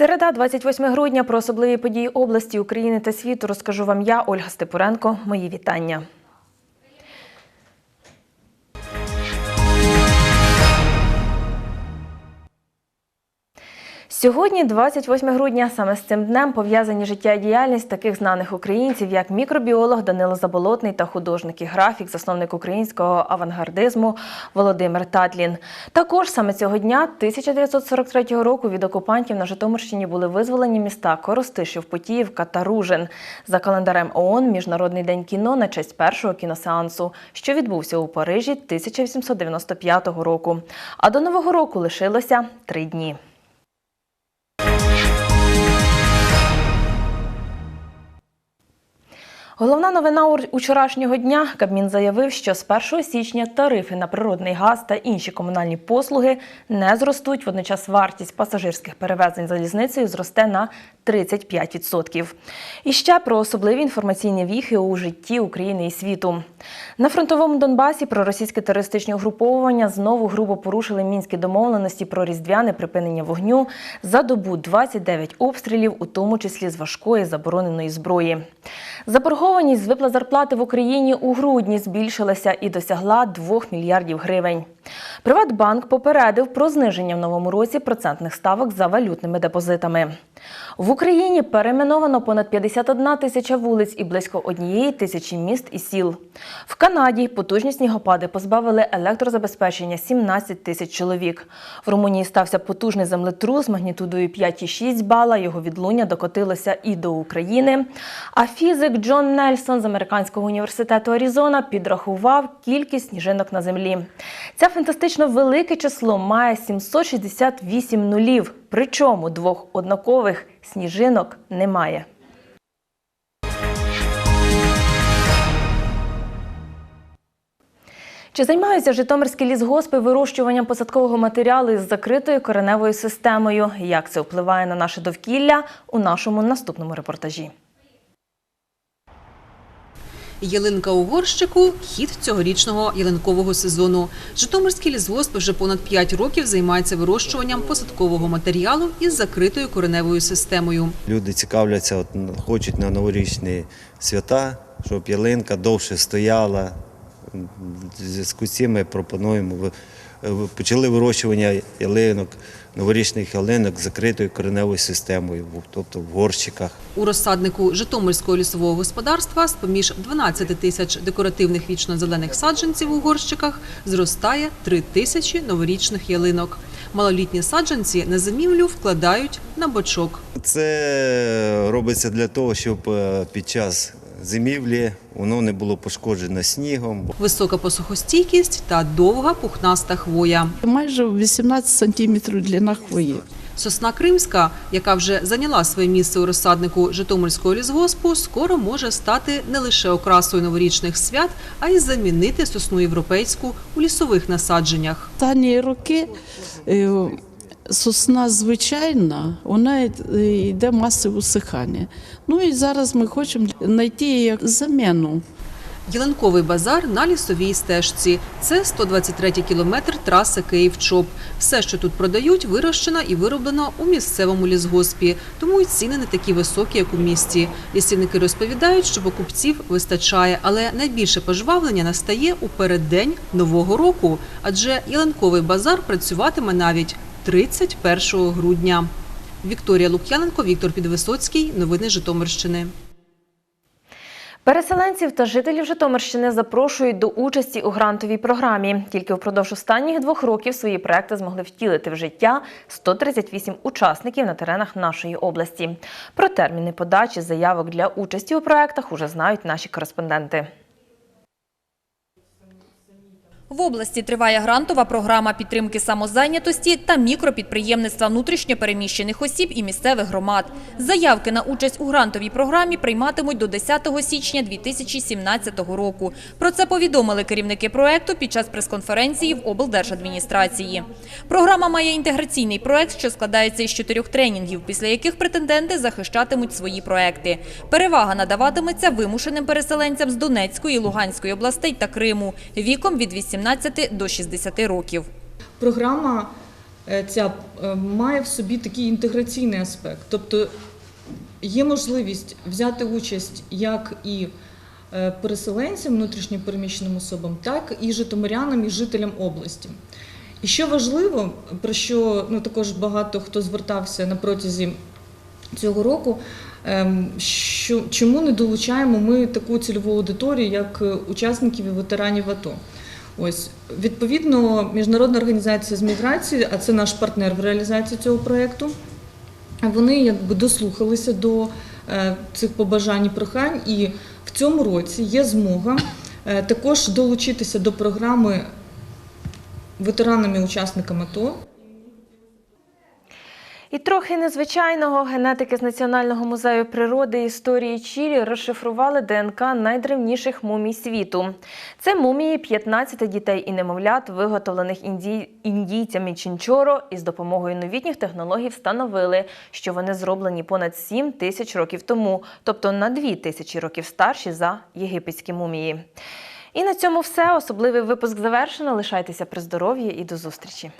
Середа, 28 грудня. Про особливі події області, України та світу розкажу вам я, Ольга Степуренко. Мої вітання. Сьогодні, 28 грудня, саме з цим днем пов'язані життя і діяльність таких знаних українців, як мікробіолог Данило Заболотний та художник і графік, засновник українського авангардизму Володимир Татлін. Також саме цього дня, 1943 року, від окупантів на Житомирщині були визволені міста Коростишів, Потіївка та Ружин. За календарем ООН Міжнародний день кіно на честь першого кіносеансу, що відбувся у Парижі 1895 року. А до нового року лишилося три дні. Головна новина учорашнього дня. Кабмін заявив, що з 1 січня тарифи на природний газ та інші комунальні послуги не зростуть. Водночас вартість пасажирських перевезень залізницею зросте на 35%. І ще про особливі інформаційні віхи у житті України і світу. На фронтовому Донбасі проросійське терористичне угруповування знову грубо порушили мінські домовленості про різдвяне припинення вогню за добу 29 обстрілів, у тому числі з важкої забороненої зброї. Заборгованість з виплат зарплати в Україні у грудні збільшилася і досягла 2 мільярдів гривень. Приватбанк попередив про зниження в новому році процентних ставок за валютними депозитами. В Україні перейменовано понад 51 тисяча вулиць і близько однієї тисячі міст і сіл. В Канаді потужні снігопади позбавили електрозабезпечення 17 тисяч чоловік. В Румунії стався потужний землетрус магнітудою 5,6 бала. Його відлуння докотилося і до України. А фізик Джон Нельсон з американського університету Аризона підрахував кількість сніжинок на землі. Це фантастично велике число має 768 нулів. Причому двох однакових сніжинок немає. Чи займаються житомирські лісгоспи вирощуванням посадкового матеріалу із закритою кореневою системою? Як це впливає на наше довкілля у нашому наступному репортажі? Ялинка у горщику – хід цьогорічного ялинкового сезону. Житомирський лісгосп вже понад 5 років займається вирощуванням посадкового матеріалу із закритою кореневою системою. Люди цікавляться, от, хочуть на новорічні свята, щоб ялинка довше стояла. В зв'язку з цим ми пропонуємо почали вирощування ялинок, новорічних ялинок з закритою кореневою системою, тобто в горщиках. У розсаднику Житомирського лісового господарства з-поміж 12 тисяч декоративних вічно-зелених саджанців у горщиках зростає 3 тисячі новорічних ялинок. Малолітні саджанці на зимівлю вкладають на бочок. Це робиться для того, щоб е, під час зимівлі воно не було пошкоджено снігом. Висока посухостійкість та довга пухнаста хвоя. Майже 18 сантиметрів длина хвої. Сосна Кримська, яка вже зайняла своє місце у розсаднику Житомирського лісгоспу, скоро може стати не лише окрасою новорічних свят, а й замінити сосну європейську у лісових насадженнях. Останні роки е, сосна звичайна, вона йде масове усихання. Ну і зараз ми хочемо знайти як заміну. Ялинковий базар на лісовій стежці. Це 123 кілометр траси Київ-Чоп. Все, що тут продають, вирощено і вироблено у місцевому лісгоспі. Тому й ціни не такі високі, як у місті. Лісівники розповідають, що покупців вистачає, але найбільше пожвавлення настає у переддень нового року, адже ялинковий базар працюватиме навіть 31 грудня. Вікторія Лук'яненко, Віктор Підвисоцький. Новини Житомирщини. Переселенців та жителів Житомирщини запрошують до участі у грантовій програмі. Тільки впродовж останніх двох років свої проекти змогли втілити в життя 138 учасників на теренах нашої області. Про терміни подачі заявок для участі у проектах уже знають наші кореспонденти. В області триває грантова програма підтримки самозайнятості та мікропідприємництва внутрішньопереміщених осіб і місцевих громад. Заявки на участь у грантовій програмі прийматимуть до 10 січня 2017 року. Про це повідомили керівники проекту під час прес-конференції в облдержадміністрації. Програма має інтеграційний проект, що складається із чотирьох тренінгів, після яких претенденти захищатимуть свої проекти. Перевага надаватиметься вимушеним переселенцям з Донецької, Луганської областей та Криму віком від 18 до 60 років. Програма е, ця е, має в собі такий інтеграційний аспект. Тобто є можливість взяти участь як і е, переселенцям, внутрішньопереміщеним особам, так і житомирянам і жителям області. І що важливо, про що ну, також багато хто звертався на протязі цього року, ем, що, чому не долучаємо ми таку цільову аудиторію, як учасників і ветеранів АТО? Ось відповідно, міжнародна організація з міграції, а це наш партнер в реалізації цього проєкту. Вони якби дослухалися до е, цих побажань і прохань, і в цьому році є змога е, також долучитися до програми ветеранами-учасниками АТО. І трохи незвичайного генетики з Національного музею природи і історії Чилі розшифрували ДНК найдревніших мумій світу. Це мумії 15 дітей і немовлят, виготовлених інді... індійцями Чінчоро, і з допомогою новітніх технологій встановили, що вони зроблені понад 7 тисяч років тому, тобто на 2 тисячі років старші за єгипетські мумії. І на цьому все. Особливий випуск завершено. Лишайтеся при здоров'ї і до зустрічі.